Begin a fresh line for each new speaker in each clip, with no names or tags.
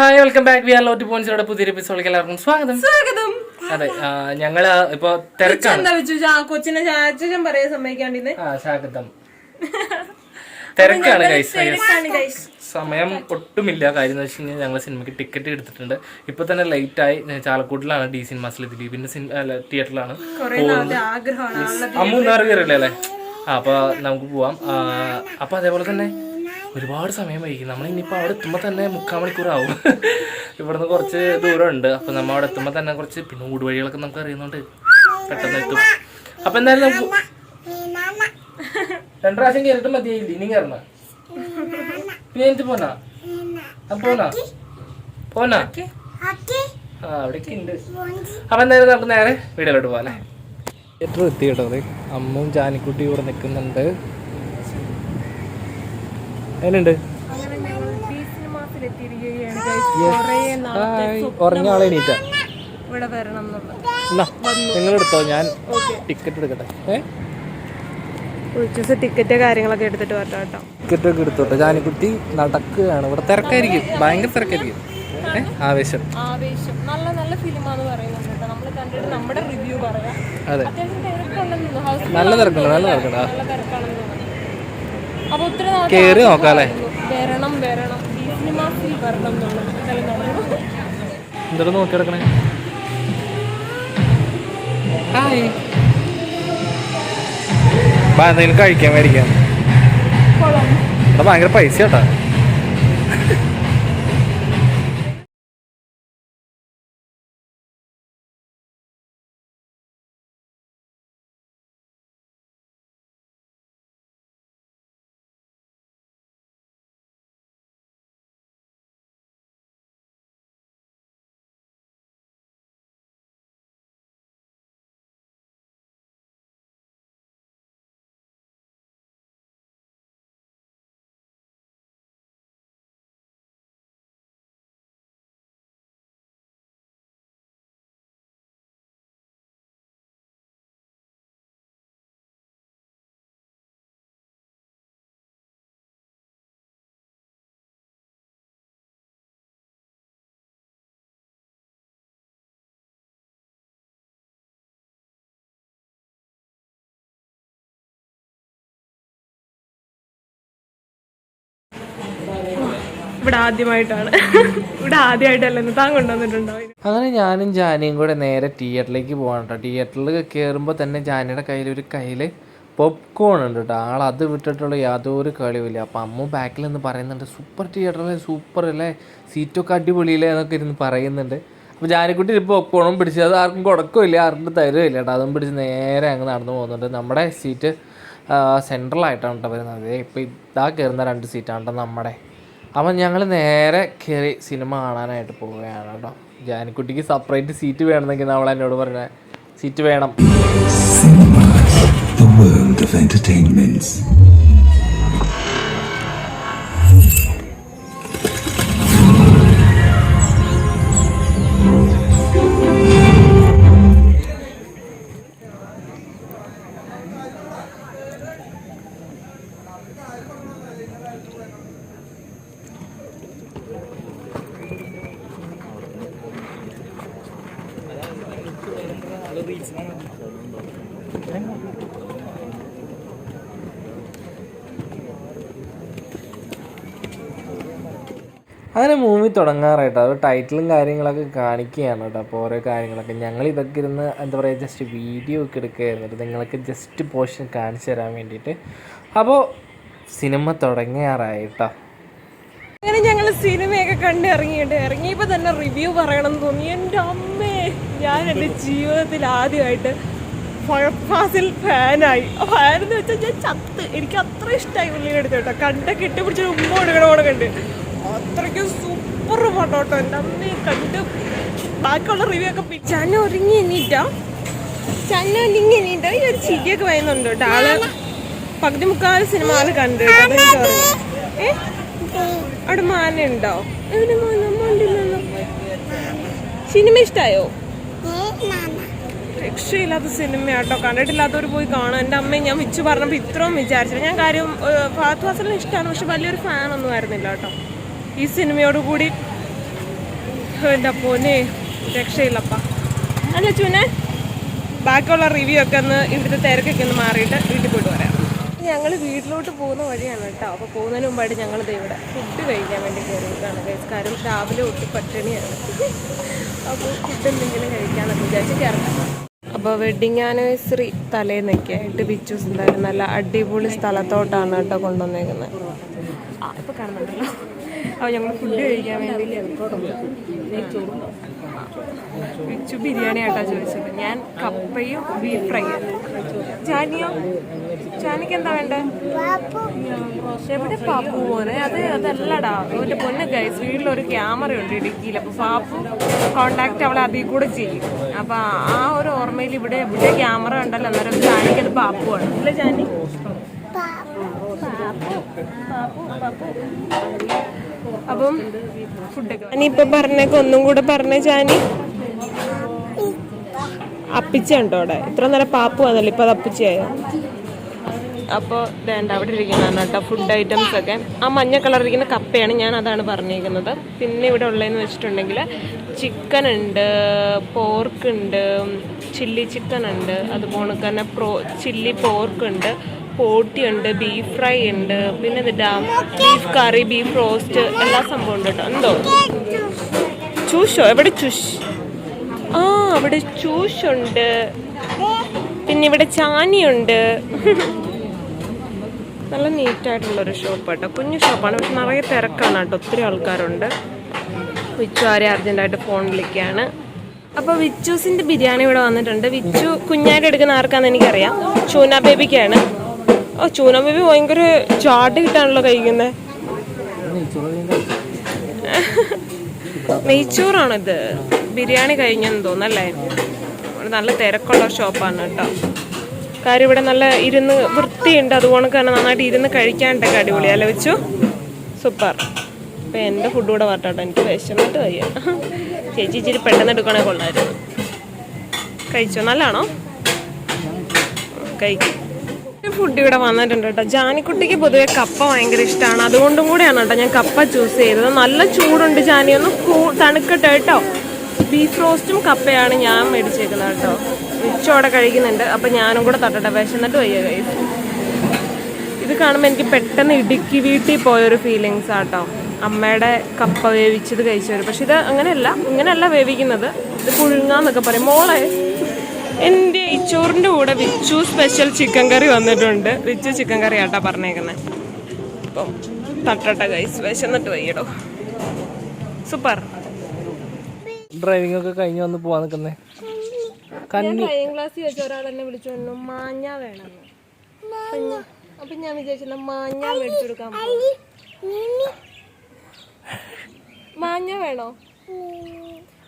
Hi welcome back we are lot പോയിന്റ്സിലൂടെ പുതിയ എപ്പിസോഡിലേക്ക് എല്ലാവർക്കും സ്വാഗതം.
സ്വാഗതം.
അതെ ഞങ്ങൾ ഇപ്പൊ തിരക്കാണ്.
കൊച്ചിനെ ചാച്ചൻ പറയാൻ സമ്മതിക്കാണ്ടിന്ന്
ആ സ്വാഗതം. തിരക്കാണ് ഗൈസ്. സമയം ഒട്ടുമില്ല. കാര്യം എന്ന് വെച്ച് കഴിഞ്ഞാൽ ഞങ്ങൾ സിനിമയ്ക്ക് ടിക്കറ്റ് എടുത്തിട്ടുണ്ട്. ഇപ്പൊ തന്നെ ലേറ്റ് ആയി. ചാലക്കൂട്ടിലാണ് ഡി സിനിമാസിൽ ദിലീപിന്റെ തിയേറ്ററിലാണ്
കൊറേ നാളത്തെ ആഗ്രഹമാണ്. ആളുടെ
അമ്മ നേരെ കയറില്ലേ അല്ലേ? അപ്പൊ നമുക്ക് പോവാം. അപ്പൊ അതേപോലെ തന്നെ ഒരുപാട് സമയം വൈകി. നമ്മൾ ഇനിയിപ്പോൾ അവിടെ എത്തുമ്പോൾ തന്നെ മുക്കാൽ മണിക്കൂറാവും. ഇവിടുന്ന് കുറച്ച് ദൂരം ഉണ്ട് അപ്പൊ നമ്മൾ അവിടെ എത്തുമ്പോൾ തന്നെ കുറച്ച് പിന്നെ ഊടുവഴികളൊക്കെ നമുക്ക് അറിയുന്നുണ്ട് പെട്ടെന്ന് എത്തും. അപ്പം എന്തായാലും നമുക്ക് രണ്ടു പ്രാവശ്യം കയറിയിട്ട് മതിയായില്ല? ഇനി കയറണ പിന്നെ എനിക്ക് പോന്നാ? അപ്പൊ പോന്നാ? ആ അവിടേക്ക് ഉണ്ട് അപ്പം എന്തായാലും നമുക്ക് നേരെ വീടുകളോട്ട് പോകാം എത്ര എത്തി കേട്ടോ അത് അമ്മും ജാനിക്കുട്ടി ഇവിടെ നിൽക്കുന്നുണ്ട് അതിനുണ്ട്
അങ്ങനെ ഞങ്ങൾ ഡി സിനിമാസിൽ എത്തിയിരിക്കുകയാണ് guys. കുറേ നാളത്തെ
ഉറങ്ങ ആളെ എണീറ്റ?
ഇവിടെ വരണം എന്നുള്ളത്
എന്നാ നിങ്ങൾ എടുത്തോ ഞാൻ ടിക്കറ്റ് എടുക്കട്ടെ
ടിക്കറ്റ് കാര്യങ്ങളൊക്കെ എടുത്തിട്ട് കേട്ടോ.
ടിക്കറ്റ് ഒക്കെ എടുത്തോട്ടെ. ജാനിക്കുട്ടി നടക്കുകയാണ്. ഇവിടെ തിരക്കായിരിക്കും. ഭയങ്കര തിരക്കായിരിക്കും. ആവേശം.
ആവേശം. നല്ല നല്ല ഫിലിമാന്ന് നമ്മൾ കണ്ടിട്ട് നമ്മുടെ റിവ്യൂ പറയാം.
അതെ. നല്ല തിരക്കുണ്ട് നല്ല. തിരക്കുണ്ട് ആ.
നല്ല തിരക്കാണെന്ന് തോന്നുന്നു അപ്പൊ ഒത്തിരി
കേറി നോക്കാല്ലേ
വരണം സിനിമാസിൽ.
എന്തൊരു നോക്കി കിടക്കണേ ഹായ് എന്തെങ്കിലും കഴിക്കാൻ മേടിക്കാം. ഭയങ്കര പൈസ കേട്ടാ
ഇവിടെ ആദ്യമായിട്ടാണ്. ഇവിടെ ആദ്യമായിട്ടല്ലെന്ന് താൻ കൊണ്ടുവന്നിട്ടുണ്ടോ?
അങ്ങനെ ഞാനും ജാനിയും കൂടെ നേരെ തിയേറ്ററിലേക്ക് പോകണം കേട്ടോ തിയേറ്ററിൽ കയറുമ്പോൾ തന്നെ ജാനിയുടെ കയ്യിൽ ഒരു കയ്യിൽ പോപ്കോൺ ഉണ്ട് കേട്ടോ ആൾ അത് വിട്ടിട്ടുള്ള യാതൊരു കളിയുമില്ല. അപ്പം അമ്മ ബാക്കിൽ നിന്ന് പറയുന്നുണ്ട് സൂപ്പർ തിയേറ്ററല്ലേ സൂപ്പർ അല്ലേ? സീറ്റൊക്കെ അടിപൊളിയില്ലേ? എന്നൊക്കെ ഇരുന്ന് പറയുന്നുണ്ട്. അപ്പോൾ ജാനിക്കുട്ടി ഇപ്പോൾ പോപ്കോണും പിടിച്ച് അത് ആർക്കും കൊടുക്കില്ല ആർക്കും തരുമില്ല കേട്ടോ അതും പിടിച്ച് നേരെ അങ്ങ് നടന്നു പോകുന്നുണ്ട്. നമ്മുടെ സീറ്റ് സെൻട്രലായിട്ടാണ് കേട്ടോ വരുന്നത്. ഇപ്പോൾ ഇതാ കയറുന്ന രണ്ട് സീറ്റാണ് കേട്ടോ നമ്മുടെ. അപ്പം ഞങ്ങൾ നേരെ കയറി സിനിമ കാണാനായിട്ട് പോവുകയാണ് കേട്ടോ. ജാനിക്കുട്ടിക്ക് സെപ്പറേറ്റ് സീറ്റ് വേണമെന്നെങ്കിൽ നമ്മൾ എന്നോട് പറഞ്ഞ സീറ്റ് വേണം. അങ്ങനെ മൂവി തുടങ്ങാറായിട്ട്. അത് ടൈറ്റിലും കാര്യങ്ങളൊക്കെ കാണിക്കുകയാണ് കേട്ടോ. അപ്പോൾ ഓരോ കാര്യങ്ങളൊക്കെ. ഞങ്ങൾ ഇതൊക്കെ ഇരുന്ന് എന്താ പറയുക ജസ്റ്റ് വീഡിയോ ഒക്കെ എടുക്കുകയായിരുന്നു. നിങ്ങൾക്ക് ജസ്റ്റ് പോർഷൻ കാണിച്ചു തരാൻ വേണ്ടിയിട്ട്. അപ്പോൾ സിനിമ തുടങ്ങാറായിട്ടോ.
അങ്ങനെ ഞങ്ങൾ സിനിമയൊക്കെ കണ്ട് ഇറങ്ങിയിട്ട് ഇറങ്ങിയപ്പോൾ തന്നെ റിവ്യൂ പറയണം എന്ന് തോന്നി. എന്റെ അമ്മേ ഞാൻ എന്റെ ജീവിതത്തിൽ ആദ്യമായിട്ട് ഫാസിൽ ഫാനായി. ഫാൻ എന്ന് വെച്ചാൽ ഞാൻ ചത്ത്. എനിക്ക് അത്ര ഇഷ്ടമായി ഉള്ളിൽ കേട്ടോ. കണ്ട കെട്ടിപ്പിടിച്ച് ഉമ്മ കൊടുക്കണോടെ കണ്ട്. അത്രയ്ക്ക് സൂപ്പർ ഫോട്ടോ കേട്ടോ. എന്റെ അമ്മയെ കണ്ട് ബാക്കിയുള്ള റിവ്യൂ ഒക്കെ ചന്ന ചന ഒരുങ്ങി എണീറ്റ. ചന ഒരുങ്ങി എണീറ്റ. ഈ ഒരു ചിരിയൊക്കെ വരുന്നുണ്ട് കേട്ടോ. ആൾ പകുതി മുക്കാൽ സിനിമ ആൾ കണ്ടു. ഏ? അവിടെ മാന ഉണ്ടോ? എവിടെ മാന? സിനിമ ഇഷ്ടായോ? രക്ഷയില്ലാത്ത സിനിമയാട്ടോ കണ്ടിട്ടില്ലാത്തവർ പോയി കാണാം. എന്റെ അമ്മയും ഞാൻ വിച്ചു പറഞ്ഞപ്പോൾ ഇത്രയും വിചാരിച്ചില്ല. ഞാൻ കാര്യം ഫാത്ത് ഫാസലിന് ഇഷ്ടമാണ് പക്ഷെ വലിയൊരു ഫാൻ ഒന്നും ആയിരുന്നില്ല കേട്ടോ. ഈ സിനിമയോട് കൂടി എന്റെ പോനെ രക്ഷയില്ലപ്പ. അല്ല ചുനെ ബാക്കിയുള്ള റിവ്യൂ ഒക്കെ ഒന്ന് ഇവിടുത്തെ തിരക്കൊക്കെ ഒന്ന് മാറിയിട്ട് വീട്ടിൽ പോയിട്ട് വരാം. ഞങ്ങൾ വീട്ടിലോട്ട് പോകുന്ന വഴിയാണ് കേട്ടോ. അപ്പോൾ പോകുന്നതിന് മുമ്പായിട്ട് ഞങ്ങൾ ഇവിടെ ഫുഡ് കഴിക്കാൻ വേണ്ടി guys. കാരണം രാവിലെ ഒട്ടി പട്ടിണിയാണ്. അപ്പോൾ ഫുഡ് എന്തെങ്കിലും കഴിക്കാമെന്ന് വിചാരിച്ച് കയറണം അപ്പോൾ വെഡിങ് ആനിവേഴ്സറി തലേന്നൊക്കെ ആയിട്ട് ബിച്ചൂസ് എന്തായാലും നല്ല അടിപൊളി സ്ഥലത്തോട്ടാണ് കേട്ടോ കൊണ്ടുവന്നേക്കുന്നത്. ആ ഇപ്പോൾ കാണുന്നുണ്ടല്ലോ. അപ്പോൾ ഞങ്ങൾ ഫുഡ് കഴിക്കാൻ വേണ്ടി ചോറ് ബിരിയാണി ആയിട്ടാണ് ചോദിച്ചത്. ഞാൻ കപ്പയും ബീഫ് ഫ്രൈയും ചാനിയോ? ചാനിക്ക് എന്താ വേണ്ടേ? എവിടെ പാപ്പു മോനെ? അത് അതല്ലടാ. അവന്റെ പൊന്ന് ഗൈസ് വീട്ടിലൊരു ക്യാമറ ഉണ്ട് ഇടുക്കിയിൽ. അപ്പോൾ പാപ്പു കോണ്ടാക്ട് അവളെ അതിൽ കൂടെ ചെയ്യും. അപ്പോൾ ആ ഒരു ഓർമ്മയിൽ ഇവിടെ എവിടെ ക്യാമറ ഉണ്ടല്ലോ അന്നേരം ചാനിക്കത് പാപ്പു ആണ്. അല്ലേ ജാനി അപ്പം ഫുഡൊക്കെ പറഞ്ഞേക്ക് ഒന്നും കൂടെ പറഞ്ഞ ചാനി അപ്പിച്ച ഉണ്ടോ അവിടെ? ഇത്ര നേരം പാപ്പു വന്നല്ലോ ഇപ്പൊ അത് അപ്പിച്ചയായോ? അപ്പോൾ വേണ്ട അവിടെ ഇരിക്കുന്നതാണ് കേട്ടോ ഫുഡ് ഐറ്റംസ് ഒക്കെ. ആ മഞ്ഞ കളർ ഇരിക്കുന്ന കപ്പയാണ് ഞാൻ അതാണ് പറഞ്ഞിരിക്കുന്നത്. പിന്നെ ഇവിടെ ഉള്ളതെന്ന് വെച്ചിട്ടുണ്ടെങ്കിൽ ചിക്കൻ ഉണ്ട് പോർക്ക് ഉണ്ട് ചില്ലി ചിക്കൻ ഉണ്ട് അതുപോലെ തന്നെ പ്രോ ചില്ലി പോർക്ക് ഉണ്ട് പോട്ടി ഉണ്ട് ബീഫ് ഫ്രൈ ഉണ്ട് പിന്നെ ഇതിന്റെ ബീഫ് കറി ബീഫ് റോസ്റ്റ് എല്ലാ സംഭവം ഉണ്ട് കേട്ടോ. എന്തോ? ചൂഷോ? എവിടെ ചുഷ്? ആ അവിടെ ചൂഷുണ്ട്. പിന്നെ ഇവിടെ ചാനിയുണ്ട്. നല്ല നീറ്റായിട്ടുള്ളൊരു ഷോപ്പ് കേട്ടോ കുഞ്ഞു ഷോപ്പാണ് പക്ഷെ നിറയെ തിരക്കാണ് കേട്ടോ. ഒത്തിരി ആൾക്കാരുണ്ട്. വിച്ചു ആരെ അർജന്റായിട്ട് ഫോൺ വിളിക്കുകയാണ് അപ്പോൾ വിച്ചൂസിന്റെ ബിരിയാണി ഇവിടെ വന്നിട്ടുണ്ട്. വിച്ചു കുഞ്ഞായിട്ട് എടുക്കുന്ന ആർക്കാന്ന് എനിക്കറിയാം. ചൂന ബേബിക്കാണ് ഓ ചൂന ബേബി ഭയങ്കര ചാട്ട് കിട്ടാണല്ലോ കഴിക്കുന്നത് നെയ്ച്ചോറാണിത്. ബിരിയാണി കഴിഞ്ഞെന്ന് തോന്നല്ലേ നല്ല തിരക്കുള്ള ഷോപ്പാണ് കേട്ടോ. കാര്യം ഇവിടെ നല്ല ഇരുന്ന് വൃത്തിയുണ്ട്. അതുകൊണ്ട് തന്നെ നന്നായിട്ട് ഇരുന്ന് കഴിക്കാണ്ടൊക്കെ അടിപൊളിയല്ലേ വെച്ചു? സൂപ്പർ. അപ്പം എന്റെ ഫുഡ് കൂടെ വരട്ടോ എനിക്ക് വിശന്നിട്ട് വയ്യ. ചേച്ചി ഇച്ചിരി പെട്ടെന്ന് എടുക്കണേ കൊള്ളായിരുന്നു കഴിച്ചോ? നല്ലതാണോ? കഴിക്കും. ഫുഡ് ഇവിടെ വന്നിട്ടുണ്ട് കേട്ടോ. ജാനിക്കുട്ടിക്ക് പൊതുവെ കപ്പ ഭയങ്കര ഇഷ്ടമാണ് അതുകൊണ്ടും കൂടെയാണ് കേട്ടോ ഞാൻ കപ്പ ചൂസ് ചെയ്തത്. നല്ല ചൂടുണ്ട് ജാനി. ഒന്ന് കൂ- തണുക്കട്ടെ കേട്ടോ. ബീഫ് റോസ്റ്റും കപ്പയാണ് ഞാൻ മേടിച്ചേക്കുന്നത് കേട്ടോ. ഉച്ചോടെ കഴിക്കുന്നുണ്ട്. അപ്പം ഞാനും കൂടെ തട്ടട്ടെ. വിശന്നിട്ട് വയ്യ കഴിയും ഇത് കാണുമ്പോൾ എനിക്ക് പെട്ടെന്ന് ഇടുക്കി വീട്ടിൽ പോയൊരു ഫീലിങ്സ് ആട്ടോ അമ്മയുടെ കപ്പ വേവിച്ചത് കഴിച്ചവർ പക്ഷെ ഇത് അങ്ങനെയല്ല. ഇങ്ങനെയല്ല വേവിക്കുന്നത്. ഇത് പുഴുങ്ങാന്നൊക്കെ പറയും. മോളെ എന്റെ ഈ ചോറിന്റെ കൂടെ വിച്ചു സ്പെഷ്യൽ ചിക്കൻ കറി വന്നിട്ടുണ്ട്. വിച്ചു ചിക്കൻ കറി ആട്ടാ പറഞ്ഞേക്കുന്നത് അപ്പം തട്ടട്ട കൈസ് വിശന്നിട്ട് വയ്യടോ. സൂപ്പർ
ഡ്രൈവിംഗ് ഒക്കെ കഴിഞ്ഞ് വന്ന് പോവാൻ നിൽക്കുന്നേ
കന്നി ഡ്രൈവിംഗ് ക്ലാസ്സിൽ വെച്ച ഒരാൾ എന്നെ വിളിച്ചു പറഞ്ഞു മാഞ്ഞ വേണം അപ്പൊ ഞാൻ വിചാരിച്ചു മാഞ്ഞ മേടിച്ചു കൊടുക്കാൻ മാഞ്ഞ വേണോ?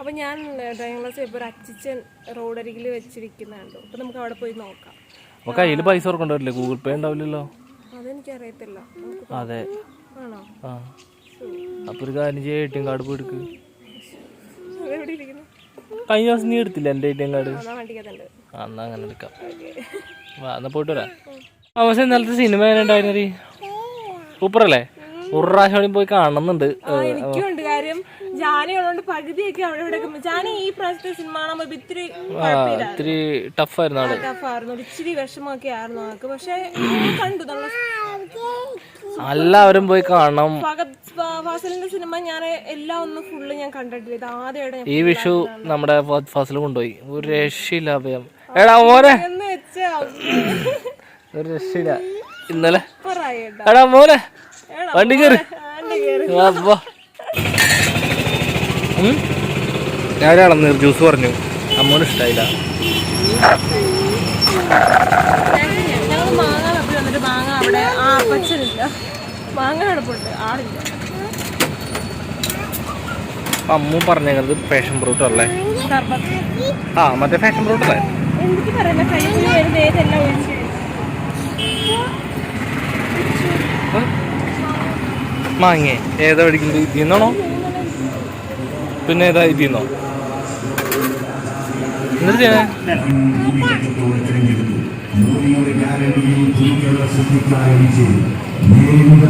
അപ്പൊ ഞാൻ ഡ്രൈവിംഗ് ക്ലാസ് ഇപ്പോൾ അച്ചിച്ചൻ റോഡരികിൽ വെച്ചിരിക്കുന്നുണ്ട്. അപ്പൊ നമുക്ക് അവിടെ പോയി നോക്കാം.
നമുക്ക് കയ്യിൽ പൈസ ഓർക്കൊണ്ട് വരില്ലേ? ഗൂഗിൾ പേ ഉണ്ടാവില്ലല്ലോ.
അതെനിക്കറിയത്തില്ല. നമുക്ക്
അതെ.
ആണോ?
ആ. അപ്പൊ ഒരു കാര്യം ചെയ്യാം എ ടി എം കാർഡ് പോയി എടുക്ക്. കഴിഞ്ഞ ദിവസം നീ എടുത്തില്ല എന്റെ എ ടി എം കാർഡ്? എന്നാ അങ്ങനെ എടുക്കാം. വാ എന്നാ പോയിട്ട് വരാം. അവസ്ഥ ഇന്നലത്തെ സിനിമ ഉണ്ടായിരുന്നു അല്ലേ ഒരു പ്രാവശ്യം പോയി കാണുന്നുണ്ട്
ആ എനിക്കുണ്ട് കാര്യം ജാനി ഉള്ളതുകൊണ്ട് പകുതിയൊക്കെ അവിടെ ഇവിടെ ജാനി ഈ പ്രാവശ്യത്തെ സിനിമ കാണുമ്പോൾ ഇത്തിരി
ഇത്തിരി ടഫായിരുന്നു ആൾ.
ടഫായിരുന്നു. ഇച്ചിരി വിഷമൊക്കെ ആയിരുന്നു ആൾക്ക്. പക്ഷെ കണ്ടു. നല്ല
എല്ലാവരും പോയി കാണണം.
ഫാസലിന്റെ സിനിമ ഞാൻ എല്ലാം ഒന്ന് ഫുള്ള് ഞാൻ കണ്ടിട്ടില്ല. ഇത് ആദ്യമായിട്ട്
ഈ വിഷു നമ്മുടെ ഫാസൽ കൊണ്ടുപോയി. ഒരു രക്ഷയില്ല അഭയം. എടാ മോനെ. ഒരു രക്ഷയില്ല. ഇന്നലെ. എടാ മോനെ. വണ്ടി കയറി
ആണ്ട് കേറി.
അപ്പൊ ഞാൻ അളന്ന് ജ്യൂസ് പറഞ്ഞു അമ്മോന് ഇഷ്ടായില്ല
ഞങ്ങൾ മാങ്ങ വെപ്പി വന്നിട്ട് മാങ്ങ അവിടെ ജ്യൂസ് പറഞ്ഞു. മാങ്ങ
ഇഷ്ടായില്ല. അമ്മു പറഞ്ഞത് ഫാഷൻ ഫ്രൂട്ട് അല്ലേ? ആ മറ്റേ ഫാഷൻ ഫ്രൂട്ട് അല്ലേ? മാങ്ങേ ഏതാ പഠിക്കുന്നത് ഇതിൽ നിന്നാണോ? പിന്നെ ഏതാ ഇതിന്നോ? എന്നിട്ട് ചെയ്യണേ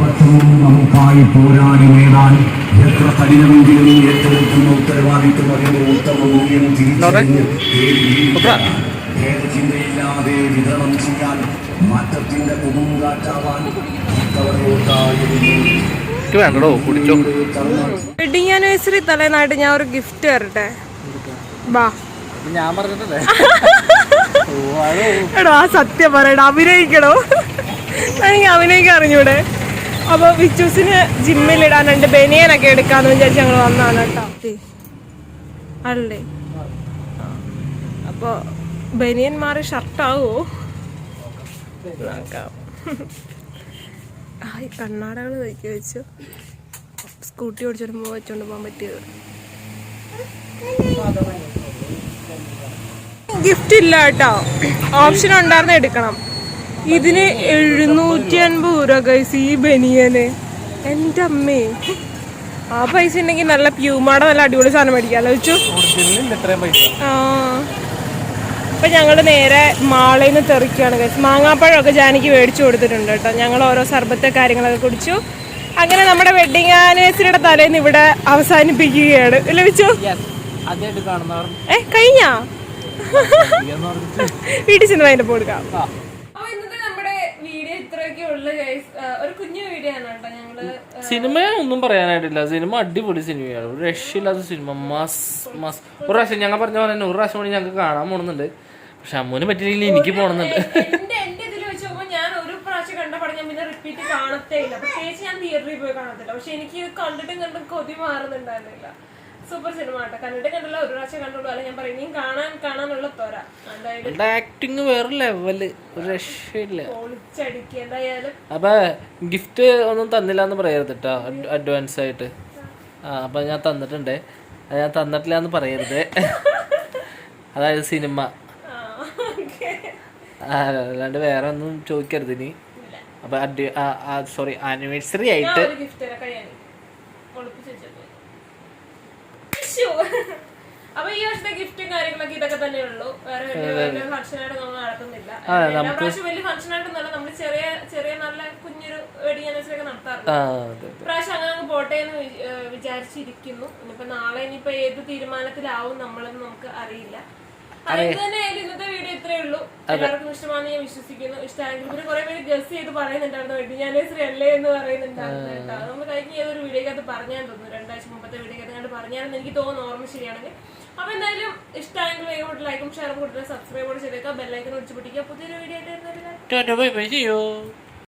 പക്ഷവും നമുക്കായി പോരാടി നേടാൻ എത്ര കഠിനമെങ്കിലും ഏറ്റവും നിർവഹിക്കുന്ന ഉത്തരവാദിത്വം അതിന്റെ ഉത്തമ മൂല്യം ഭേദചിന്തയില്ലാതെ വിതരണം ചെയ്യാൻ മാറ്റത്തിന്റെ കൊടുങ്കാറ്റാവാൻ ഇത്തവണയുണ്ടായിരുന്നു
എനിക്ക് വേണ്ടടോ കുടിച്ചോ.
വെഡിങ് ആനിവേഴ്സറി തലേന്നായിട്ട് ഞാൻ ഒരു ഗിഫ്റ്റ് തരട്ടെ? ബാ
ഞാൻ പറഞ്ഞിട്ടല്ലേ
എടോ ആ സത്യം പറയടാ അഭിനയിക്കണോ എനിക്ക് അഭിനയിക്കാൻ അറിഞ്ഞൂടെ? അപ്പൊ വിച്ചൂസിന് ജിമ്മിൽ ഇടാൻ രണ്ട് ബനിയനൊക്കെ എടുക്കാന്ന് വിചാരിച്ച് ഞങ്ങൾ വന്നാണ് കേട്ടോ. അല്ലേ? ആ. അപ്പൊ ബനിയൻ മാറി ഷർട്ടാവോ നോക്കാം. ആ ഈ കണ്ണാടകൾ നോക്കി വെച്ചു. സ്കൂട്ടി ഓടിച്ചോണ്ട് വെച്ചോണ്ട് പോകാൻ പറ്റിയത്. ഗിഫ്റ്റ് ഇല്ല കേട്ടോ. ഓപ്ഷൻ ഉണ്ടായിരുന്ന എടുക്കണം. ഇതിന് എഴുന്നൂറ്റി അൻപത് രൂപ കൈസ് ഈ ബനിയന്. എന്റെ അമ്മേ. ആ പൈസ ഉണ്ടെങ്കിൽ നല്ല പ്യൂമാടെ നല്ല അടിപൊളി സാധനം മേടിക്കാമല്ലോ വെച്ചു. ആ അപ്പൊ ഞങ്ങൾ നേരെ മാളയിൽ നിന്ന് തെറിക്കുകയാണ് കഴിച്ചു മാങ്ങാപ്പഴമൊക്കെ ജാനിക്ക് മേടിച്ചു കൊടുത്തിട്ടുണ്ട് കേട്ടോ. ഞങ്ങൾ ഓരോ സർബത്തെ കാര്യങ്ങളൊക്കെ കുടിച്ചു. അങ്ങനെ നമ്മുടെ വെഡിങ് ആനിവേഴ്സറിയുടെ തലേന്ന് ഇവിടെ അവസാനിപ്പിക്കുകയാണ്.
ലഭിച്ചു
ഏ കഴിഞ്ഞാ? വീട്ടിൽ ചെന്ന് അതിന്റെ കൊടുക്കാം അപ്പൊ ഇന്നത്തെ നമ്മുടെ വീഡിയോ ഇത്രയൊക്കെ ഉള്ളു ഗൈസ് ഒരു കുഞ്ഞു വീഡിയോ ആണ് കേട്ടോ ഞങ്ങൾ
സിനിമ ഒന്നും പറയാനായിട്ടില്ല. സിനിമ അടിപൊളി സിനിമയാണ്. ഒരു രക്ഷയില്ലാത്ത സിനിമ. മസ് മസ് ഒരു പ്രാവശ്യം ഞങ്ങൾ പറഞ്ഞ പോലെ തന്നെ ഒരു പ്രാവശ്യം കൂടി ഞങ്ങൾക്ക് കാണാൻ പോണെന്നുണ്ട്. പക്ഷെ അമ്മൂന് പറ്റിയില്ലെങ്കിൽ എനിക്ക് പോണെന്നുണ്ട്.
എന്റെ എന്റെ ഇതിൽ വെച്ച് നോക്കുമ്പോൾ ഞാൻ ഒരു പ്രാവശ്യം കണ്ട പടം ഞാൻ പിന്നെ റിപ്പീറ്റ് കാണത്തേ ഇല്ല പ്രത്യേകിച്ച് ഞാൻ തിയേറ്ററിൽ പോയി കാണത്തില്ല. പക്ഷെ എനിക്ക് ഇത് കണ്ടിട്ടും കണ്ടും കൊതി മാറുന്നുണ്ടായിരുന്നില്ല. സൂപ്പർ സിനിമ കേട്ടോ കണ്ടിട്ടും കണ്ടില്ല ഒരു പ്രാവശ്യം കണ്ടുള്ളൂ. അല്ല ഞാൻ പറയും കാണാൻ കാണാനുള്ള തോര എന്തായാലും
അവളുടെ ആക്ടിങ് വേറെ ലെവൽ ഒരു രക്ഷയില്ല.
എന്തായാലും.
അപ്പൊ ഗിഫ്റ്റ് ഒന്നും തന്നില്ല എന്ന് പറയരുത് കേട്ടോ അഡ്വാൻസ് ആയിട്ട്. ആ അപ്പൊ ഞാൻ തന്നിട്ടുണ്ട്. അത് ഞാൻ തന്നിട്ടില്ല എന്ന് പറയരുത്. അതായത് സിനിമ അല്ലാണ്ട് വേറെ ഒന്നും ചോദിക്കരുത് ഇനി. അപ്പൊ സോറി ആനിവേഴ്സറി ആയിട്ട്
അപ്പൊ ഈ വർഷത്തെ ഗിഫ്റ്റും കാര്യങ്ങളൊക്കെ ഇതൊക്കെ തന്നെ ഉള്ളൂ. വേറെ വലിയ വലിയ ഫംഗ്ഷനായിട്ട് നമ്മൾ നടത്തുന്നില്ല. എല്ലാ പ്രാവശ്യം വലിയ ഫംഗ്ഷനായിട്ടൊന്നുമല്ല നമ്മൾ ചെറിയ ചെറിയ നല്ല കുഞ്ഞൊരു വെഡിങ് നടത്താറുണ്ട്.
ആ അതെ
പ്രാവശ്യം അങ്ങനെ അങ്ങ് പോട്ടെ എന്ന് വി- ഏഹ് വിചാരിച്ചിരിക്കുന്നു. ഇനിയിപ്പോ നാളെ ഇനിയിപ്പോ ഏത് തീരുമാനത്തിലാവും നമ്മളെന്ന് നമുക്ക് അറിയില്ല. തന്നെ ഇന്നത്തെ വീഡിയോ ഇത്രേ ഉള്ളൂ. എല്ലാവർക്കും ഇഷ്ടമാണെന്ന് ഞാൻ വിശ്വസിക്കുന്നു. ഇഷ്ടമായെങ്കിൽ പിന്നെ കുറെ പേര് ഗസ് ചെയ്ത് പറയുന്നുണ്ടായിരുന്നു വെഡിങ് ആനിവേഴ്സറി അല്ലേ എന്ന് പറയുന്നുണ്ടായിരുന്നു കേട്ടോ. അത് നമ്മൾ കഴിഞ്ഞ ഏതൊരു വീഡിയോക്കകത്ത് പറഞ്ഞാൻ തോന്നുന്നു. രണ്ടാഴ്ച മുമ്പത്തെ വീഡിയോക്കകത്ത് കണ്ട് പറഞ്ഞാണെന്ന് എനിക്ക് തോന്നുന്നു ഓർമ്മ ശരിയാണെങ്കിൽ. അപ്പൊ എന്തായാലും ഇഷ്ടമായെങ്കിൽ വേഗം ലൈക്കും ഷെയറും കൊടുത്തിട്ട് സബ്സ്ക്രൈബ് കൂടെ ചെയ്തേക്കാം ബെല്ലൈക്കൻ ഒടിച്ചു പിടിക്കുക പുതിയൊരു വീഡിയോ ആയിട്ട്
വരുന്നത്